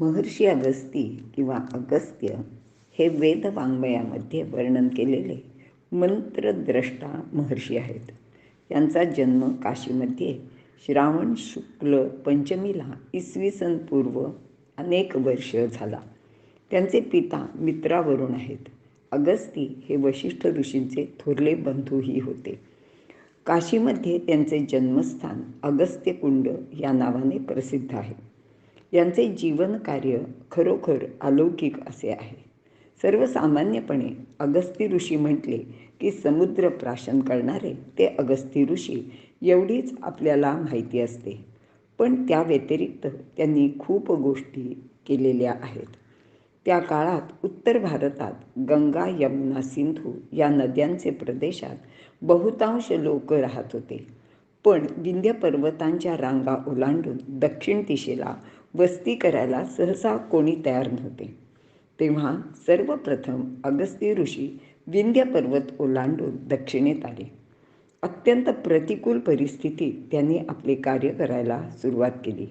महर्षी अगस्ती किंवा अगस्त्य हे वेद वाङ्मयामध्ये वर्णन केलेले मंत्रद्रष्टा महर्षी आहेत. यांचा जन्म काशीमध्ये श्रावण शुक्ल पंचमीला इसवी सन पूर्व अनेक वर्ष झाला. त्यांचे पिता मित्रावरून आहेत. अगस्ती हे वशिष्ठ ऋषींचे थोरले बंधूही होते. काशीमध्ये त्यांचे जन्मस्थान अगस्त्यकुंड या नावाने प्रसिद्ध आहे. यांचे जीवन कार्य खरोखर अलौकिक असे आहे. सर्वसामान्यपणे अगस्ती ऋषी म्हटले की समुद्र प्राशन करणारे ते अगस्ती ऋषी एवढीच आपल्याला माहिती असते. पण त्या व्यतिरिक्त त्यांनी खूप गोष्टी केलेल्या आहेत. त्या काळात उत्तर भारतात गंगा यमुना सिंधू या नद्यांचे प्रदेशात बहुतांश लोक राहत होते. पण विंध्य पर्वतांच्या रांगा ओलांडून दक्षिण दिशेला वस्ती करायला सहसा कोणी तयार नव्हते. तेव्हा सर्वप्रथम अगस्ती ऋषी विंध्य पर्वत ओलांडून दक्षिणेत आले. अत्यंत प्रतिकूल परिस्थितीत त्यांनी आपले कार्य करायला सुरुवात केली.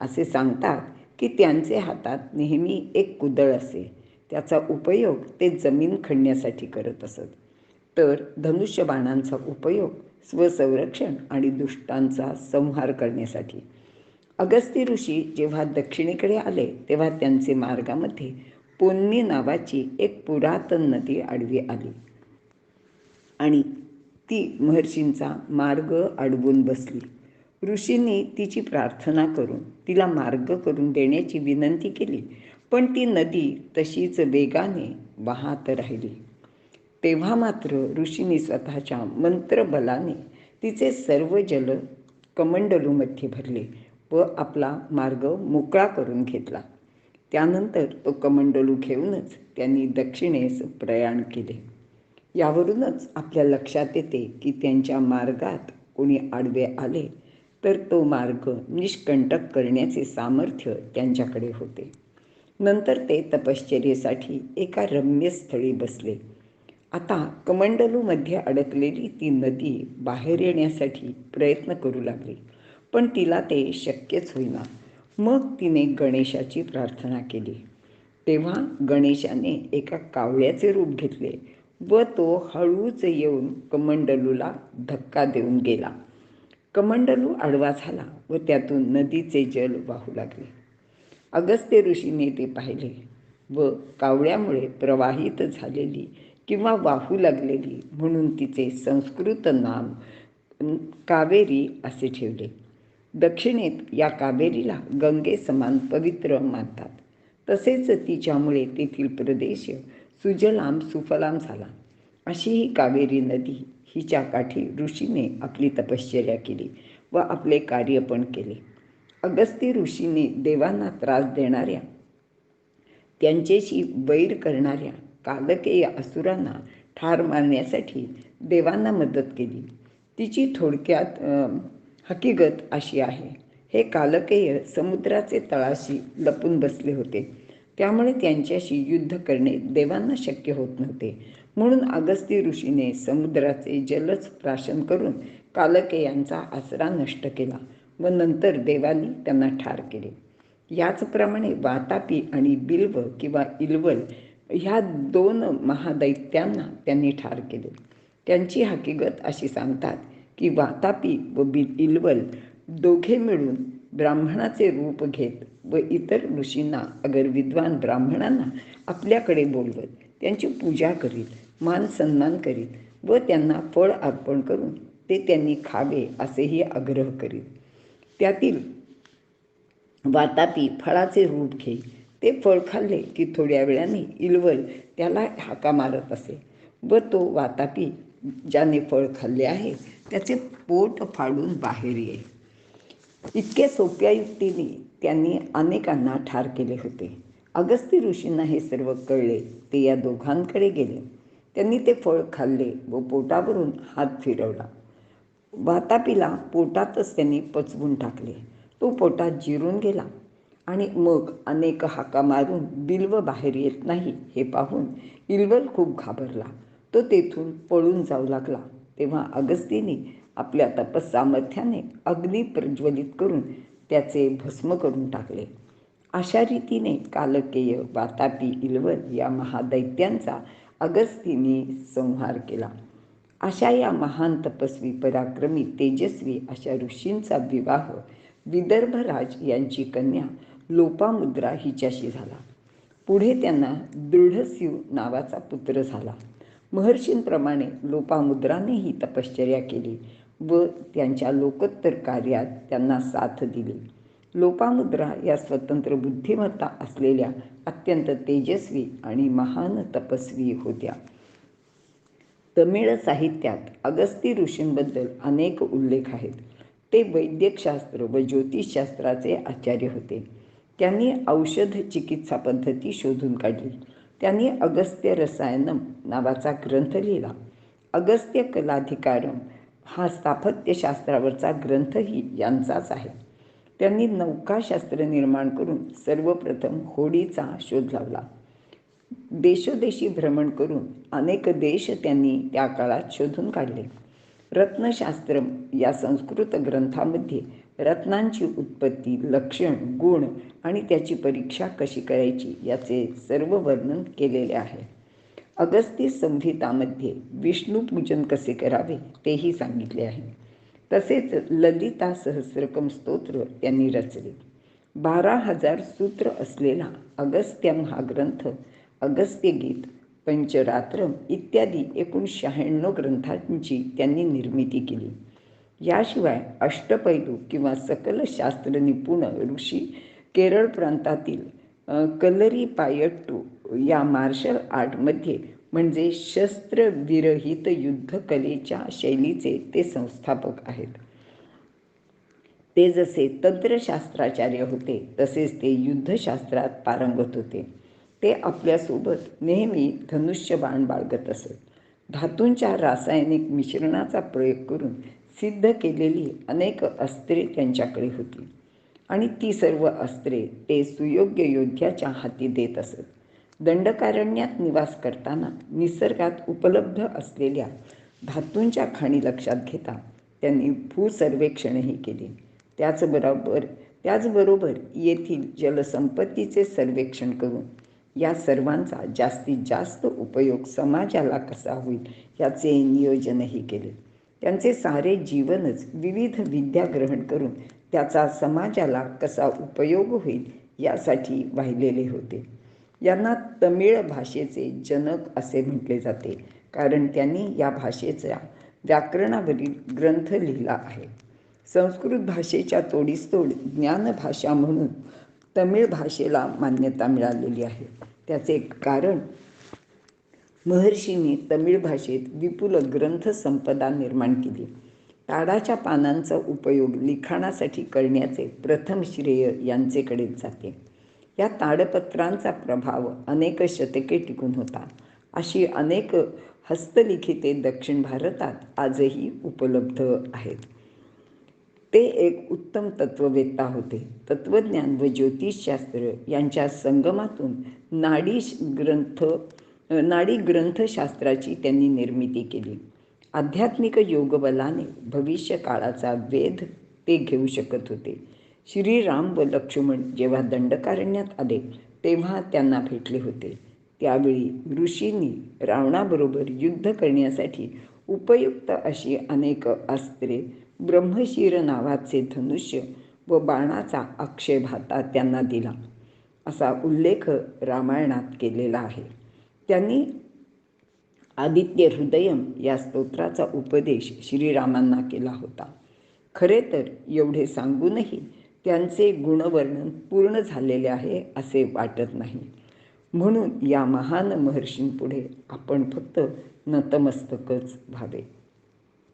असे सांगतात की त्यांचे हातात नेहमी एक कुदळ असे. त्याचा उपयोग ते जमीन खणण्यासाठी करत असत. तर धनुष्यबाणांचा उपयोग स्वसंरक्षण आणि दुष्टांचा संहार करण्यासाठी. अगस्ती ऋषी जेव्हा दक्षिणेकडे आले तेव्हा त्यांचे मार्गामध्ये पोन्नी नावाची एक पुरातन नदी आडवी आली. आणि ती महर्षींचा मार्ग अडवून बसली. ऋषींनी तिची प्रार्थना करून तिला मार्ग करून देण्याची विनंती केली पण ती नदी तशीच वेगाने वाहत राहिली. तेव्हा मात्र ऋषींनी स्वतःच्या मंत्रबलाने तिचे सर्व जल कमंडलूमध्ये भरले. व आपला मार्ग मोकळा करून घेतला. त्यानंतर तो कमंडलू घेऊनच त्यांनी दक्षिणेस प्रयाण केले. यावरूनच आपल्या लक्षात येते की त्यांच्या मार्गात कोणी आडवे आले तर तो मार्ग निष्कंटक करण्याचे सामर्थ्य त्यांच्याकडे होते. नंतर ते तपश्चर्येसाठी एका रम्य स्थळी बसले. आता कमंडलूमध्ये अडकलेली ती नदी बाहेर येण्यासाठी प्रयत्न करू लागली. पण तिला ते शक्यच होईना. मग तिने गणेशाची प्रार्थना केली. तेव्हा गणेशाने एका कावळ्याचे रूप घेतले व तो हळूच येऊन कमंडलूला धक्का देऊन गेला. कमंडलू आडवा झाला व त्यातून नदीचे जल वाहू लागले. अगस्त्य ऋषीने ते पाहिले व कावळ्यामुळे प्रवाहित झालेली किंवा वाहू लागलेली म्हणून तिचे संस्कृत नाम कावेरी असे ठेवले. दक्षिणेत या कावेरीला गंगे समान पवित्र मानतात. तसेच तिच्यामुळे तेथील प्रदेश सुजलाम सुफलाम झाला. अशी ही कावेरी नदी हिच्या काठी ऋषीने आपली तपश्चर्या केली व आपले कार्य पण केले. अगस्ती ऋषीने देवांना त्रास देणाऱ्या त्यांच्याशी वैर करणाऱ्या कालकेय असुरांना ठार मारण्यासाठी देवांना मदत केली. तिची थोडक्यात हकीकत अशी आहे. हे कालकेय समुद्राचे तळाशी लपून बसले होते. त्यामुळे त्यांच्याशी युद्ध करणे देवांना शक्य होत नव्हते. म्हणून अगस्ती ऋषीने समुद्राचे जलच प्राशन करून कालकेयांचा आसरा नष्ट केला व नंतर देवांनी त्यांना ठार केले. याचप्रमाणे वातापी आणि बिल्व किंवा इलवल ह्या दोन महादैत्यांना त्यांनी ठार केले. त्यांची हकीकत अशी सांगतात की वातापी व बि इलवल दोघे मिळून ब्राह्मणाचे रूप घेत व इतर ऋषींना अगर विद्वान ब्राह्मणांना आपल्याकडे बोलवत त्यांची पूजा करीत मान सन्मान करीत व त्यांना फळ अर्पण करून ते त्यांनी खावे असेही आग्रह करीत. त्यातील वातापी फळाचे रूप घेई. ते फळ खाल्ले की थोड्या वेळाने इलवल त्याला हाका मारत असे व तो वातापी ज्याने फळ खाल्ले आहे त्याचे पोट फाडून बाहेर ये इतके सोप्या युक्तीने त्यांनी अनेकांना ठार केले होते. अगस्ती ऋषींना हे सर्व कळले. ते या दोघांकडे गेले. त्यांनी ते फळ खाल्ले व पोटावरून हात फिरवला. वातापीला पोटातच त्यांनी पचवून टाकले. तो पोटात जिरून गेला आणि मग अनेक हाका मारून बिल्व बाहेर येत नाही हे पाहून इल्वल खूप घाबरला. तो तेथून पळून जाऊ लागला. तेव्हा अगस्तीने आपल्या तपसामर्थ्याने अग्नी प्रज्वलित करून त्याचे भस्म करून टाकले. अशा रीतीने कालकेय वातापी इलवल या महादैत्यांचा अगस्तीने संहार केला. अशा या महान तपस्वी पराक्रमी तेजस्वी अशा ऋषींचा विवाह विदर्भराज यांची कन्या लोपामुद्रा हिच्याशी झाला. पुढे त्यांना दृढस्यू नावाचा पुत्र झाला. महर्षींप्रमाणे लोपामुद्रानेही तपश्चर्या केली व त्यांच्या लोकोत्तर कार्यात त्यांना साथ दिली. लोपामुद्रा या स्वतंत्र बुद्धिमत्ता असलेल्या अत्यंत तेजस्वी आणि महान तपस्वी होत्या. तमिळ साहित्यात अगस्ती ऋषींबद्दल अनेक उल्लेख आहेत. ते वैद्यकशास्त्र व ज्योतिषशास्त्राचे आचार्य होते. त्यांनी औषध चिकित्सा पद्धती शोधून काढली. त्यांनी अगस्त्य रसायनम नावाचा ग्रंथ लिहिला. अगस्त्य कलाधिकारम हा स्थापत्यशास्त्रावरचा ग्रंथही यांचाच आहे. त्यांनी नौकाशास्त्र निर्माण करून सर्वप्रथम होडीचा शोध लावला. देशोदेशी भ्रमण करून अनेक देश त्यांनी त्या काळात शोधून काढले. रत्नशास्त्र या संस्कृत ग्रंथामध्ये रत्नांची उत्पत्ती लक्षण गुण आणि त्याची परीक्षा कशी करायची याचे सर्व वर्णन केलेले आहे. अगस्ती संहितामध्ये विष्णूपूजन कसे करावे तेही सांगितले आहे. तसेच ललिता सहस्रकम स्तोत्र त्यांनी रचले. बारा हजार सूत्र असलेला अगस्त्यम हा ग्रंथ अगस्त्यगीत पंचरात्रम इत्यादी एकूण शहाण्णव ग्रंथांची त्यांनी निर्मिती केली. याशिवाय अष्टपैलू किंवा सकल शास्त्र निपुण ऋषी केरळ प्रांतातील कलरी पायट्टू या मार्शल आर्टमध्ये म्हणजे शस्त्रविरहित युद्धकलेच्या शैलीचे ते संस्थापक आहेत. ते जसे तंत्रशास्त्राचार्य होते तसेच ते युद्धशास्त्रात पारंगत होते. ते आपल्यासोबत नेहमी धनुष्य बाण बाळगत असत. धातूंच्या रासायनिक मिश्रणाचा प्रयोग करून सिद्ध केलेली अनेक अस्त्रे त्यांच्याकडे होती. आणि ती सर्व अस्त्रे ते सुयोग्य योद्ध्याच्या हाती देत असत. दंडकारण्यात निवास करताना निसर्गात उपलब्ध असलेल्या धातूंच्या खाणी लक्षात घेता त्यांनी भूसर्वेक्षणही केले. त्याचबरोबर त्याचबरोबर येथील जलसंपत्तीचे सर्वेक्षण करून या सर्वांचा जास्तीत जास्त उपयोग समाजाला कसा होईल याचे नियोजनही केले. त्यांचे सारे जीवनच विविध विद्या ग्रहण करून त्याचा समाजाला कसा उपयोग होईल यासाठी वाहिलेले होते. यांना तमिळ भाषेचे जनक असे म्हटले जाते कारण त्यांनी या भाषेचा व्याकरणावरील ग्रंथ लिहिला आहे. संस्कृत भाषेच्या तोडीस्तोड ज्ञानभाषा म्हणून तमिळ भाषेला मान्यता मिळालेली आहे. त्याचे कारण महर्षींनी तमिळ भाषेत विपुल ग्रंथ संपदा निर्माण केली. ताडाच्या पानांचा उपयोग लिखाणासाठी करण्याचे प्रथम श्रेय यांचेकडेच जाते. या ताडपत्रांचा प्रभाव अनेक शतके टिकून होता. अशी अनेक हस्तलिखिते दक्षिण भारतात आजही उपलब्ध आहेत. ते एक उत्तम तत्ववेत्ता होते. तत्वज्ञान व ज्योतिषशास्त्र यांच्या संगमातून नाडी ग्रंथ नाडी ग्रंथशास्त्राची त्यांनी निर्मिती केली. आध्यात्मिक योगबलाने भविष्य काळाचा वेध ते घेऊ शकत होते. श्रीराम व लक्ष्मण जेव्हा दंडकारण्यात आले तेव्हा त्यांना भेटले होते. त्यावेळी ऋषींनी रावणाबरोबर युद्ध करण्यासाठी उपयुक्त अशी अनेक अस्त्रे ब्रह्मशीर नावाचे धनुष्य व बाणाचा अक्षयभाता त्यांना दिला. असा उल्लेख रामायणात केलेला आहे. त्यांनी आदित्य हृदयम या स्तोत्राचा उपदेश श्रीरामांना केला होता. खरे तर एवढे सांगूनही त्यांचे गुणवर्णन पूर्ण झालेले आहे असे वाटत नाही. म्हणून या महान महर्षींपुढे आपण फक्त नतमस्तकच व्हावे.